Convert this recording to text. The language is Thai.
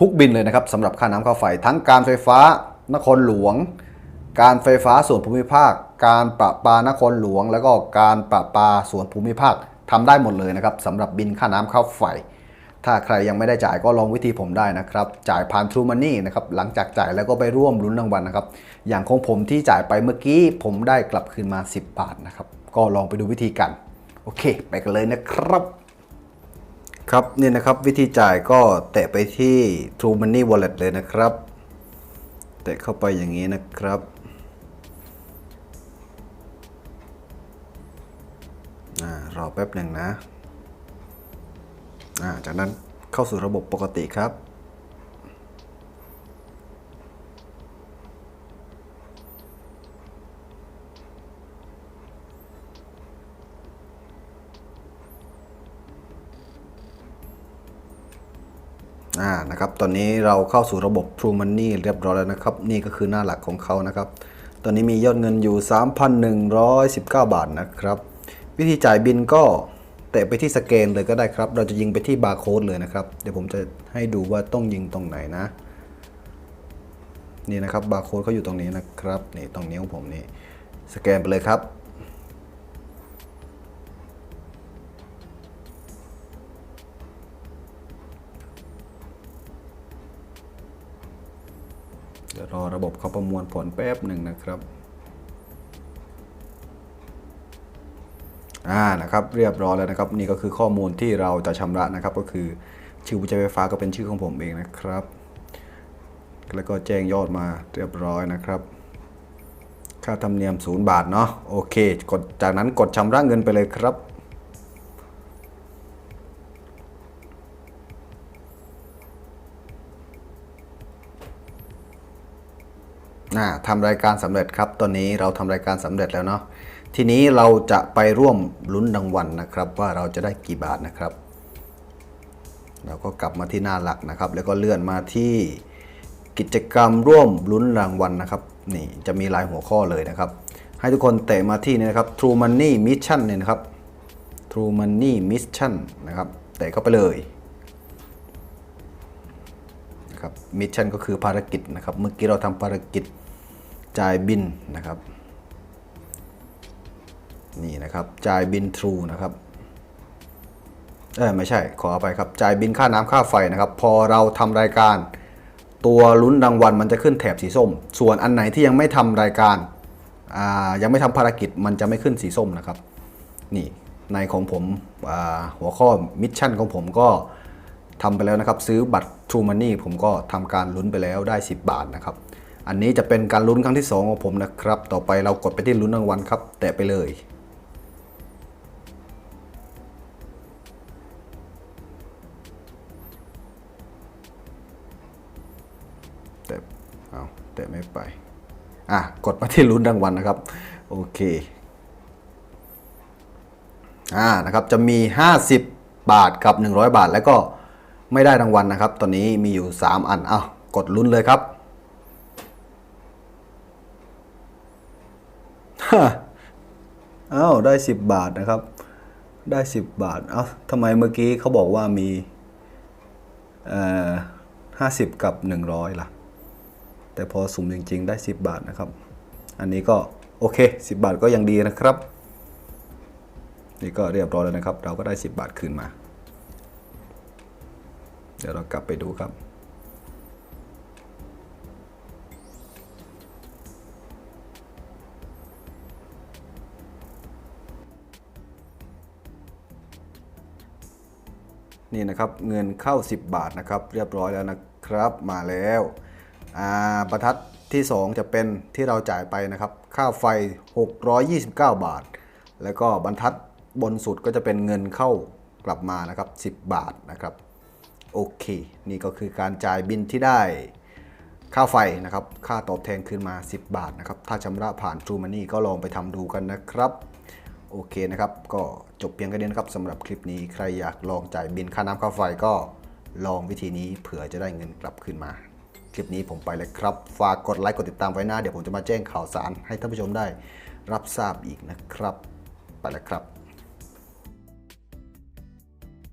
ทุกบินเลยนะครับสำหรับค่าน้ำค่าไฟ ทั้งการไฟฟ้านครหลวง การไฟฟ้าส่วนภูมิภาค การประปานครหลวง แล้วก็การประปาส่วนภูมิภาคทำได้หมดเลยนะครับสำหรับบินค่าน้ำค่าไฟ ถ้าใครยังไม่ได้จ่ายก็ลองวิธีผมได้นะครับ จ่ายผ่าน True Money นะครับหลังจากจ่ายแล้วก็ไปร่วมลุ้นรางวัลนะครับ อย่างของผมที่จ่ายไปเมื่อกี้ผมได้กลับคืนมา 10 บาทนะครับก็ลองไปดูวิธีกัน โอเค ไปกันเลยนะครับ ครับนี่นะครับวิธีจ่ายก็แตะไปที่ True Money Wallet เลยนะครับ แตะเข้าไปอย่างนี้นะครับอรอแป๊บหนึ่งนะจากนั้นเข้าสู่ระบบปกติครับ อ่านะครับตอนนี้เราเข้าสู่ระบบ True Money เรียบร้อยแล้วนะครับ นี่ก็คือหน้าหลักของเขานะครับ ตอนนี้มียอดเงินอยู่ 3,119 บาทนะครับ วิธีจ่ายบินก็แตะไปที่สแกนเลยก็ได้ครับ เราจะยิงไปที่บาร์โค้ดเลยนะครับ เดี๋ยวผมจะให้ดูว่าต้องยิงตรงไหนนะ นี่นะครับบาร์โค้ดเขาอยู่ตรงนี้นะครับนี่ตรงนิ้วผมนี่สแกนไปเลยครับ รอระบบเขาประมวลผลแป๊บหนึ่งนะครับอ่านะครับเรียบร้อยแล้วนะครับ นี่ก็คือข้อมูลที่เราจะชำระนะครับ ก็คือชื่อผู้ใช้ไฟฟ้าก็เป็นชื่อของผมเองนะครับ แล้วก็แจ้งยอดมาเรียบร้อยนะครับ ค่าธรรมเนียม 0 บาทเนาะโอเค กดจากนั้นกดชำระเงินไปเลยครับ ทำรายการสำเร็จครับ ตอนนี้เราทำรายการสำเร็จแล้วเนาะ ทีนี้เราจะไปร่วมลุ้นรางวัลนะครับ ว่าเราจะได้กี่บาทนะครับ เราก็กลับมาที่หน้าหลักนะครับ แล้วก็เลื่อนมาที่กิจกรรมร่วมลุ้นรางวัลนะครับ นี่จะมีหลายหัวข้อเลยนะครับ ให้ทุกคนเตะมาที่นี่นะครับ True Money Mission เนี่ยนะครับ True Money Mission นะครับ เตะเข้าไปเลยนะครับ Mission ก็คือภารกิจนะครับ เมื่อกี้เราทำภารกิจ จ่ายบินนะครับ นี่นะครับจ่ายบิน True นะครับเออไม่ใช่ขออภัยครับจ่ายบินค่าน้ำค่าไฟนะครับ พอเราทำรายการ ตัวลุ้นรางวัลมันจะขึ้นแถบสีส้ม ส่วนอันไหนที่ยังไม่ทำรายการยังไม่ทำภารกิจมันจะไม่ขึ้นสีส้มนะครับ นี่ในของผมหัวข้อมิชชั่นของผมก็ทำไปแล้วนะครับ ซื้อบัตร True Money ผมก็ทำการลุ้นไปแล้วได้ 10 บาทนะครับ อันนี้จะเป็นการลุ้นครั้งที่ 2 ของผมนะครับ ต่อไปเรากดไปที่ลุ้นรางวัลครับ แตะไปเลย แต่เอาแต่ไม่ไป อะ กดมาที่ลุ้นรางวัลนะครับ โอเค อ่า นะครับ จะมี 50 บาทกับ 100 บาท แล้วก็ไม่ได้รางวัลนะครับ ตอนนี้มีอยู่ 3 อันอ้ากดลุ้นเลยครับ อ้าวได้ 10 บาทนะครับ ได้ 10 บาท เอ้าทำไมเมื่อกี้เขาบอกว่ามีเอ่อห้าสิบกับ 100 ล่ะ แต่พอสุ่มจริง ๆ ได้ 10 บาทนะครับ อันนี้ก็โอเค 10 บาทก็ยังดีนะครับ นี่ก็เรียบร้อยแล้วนะครับ เราก็ได้ 10 บาทคืนมา เดี๋ยวเรากลับไปดูครับ นี่นะครับเงินเข้า 10 บาทนะครับ เรียบร้อยแล้วนะครับมาแล้วอ่าบรรทัดที่ 2 จะเป็นที่เราจ่ายไปนะครับ ค่าไฟ 629 บาท แล้วก็บรรทัดบนสุดก็จะเป็นเงินเข้ากลับมานะครับ 10 บาทนะครับโอเค นี่ก็คือการจ่ายบินที่ได้ค่าไฟนะครับ ค่าตอบแทนคืนมา 10 บาทนะครับ ถ้าชำระผ่าน True Money ก็ลองไปทำดูกันนะครับ โอเคนะครับ ก็จบเพียงแค่นี้นะครับสำหรับคลิปนี้ใครอยากลองจ่ายบินค่าน้ำค่าไฟก็ลองวิธีนี้เผื่อจะได้เงินกลับคืนมา คลิปนี้ผมไปเลยครับ ฝากกดไลค์กดติดตามไว้นะเดี๋ยวผมจะมาแจ้งข่าวสารให้ท่านผู้ชมได้รับทราบอีกนะครับ ไปแล้วครับ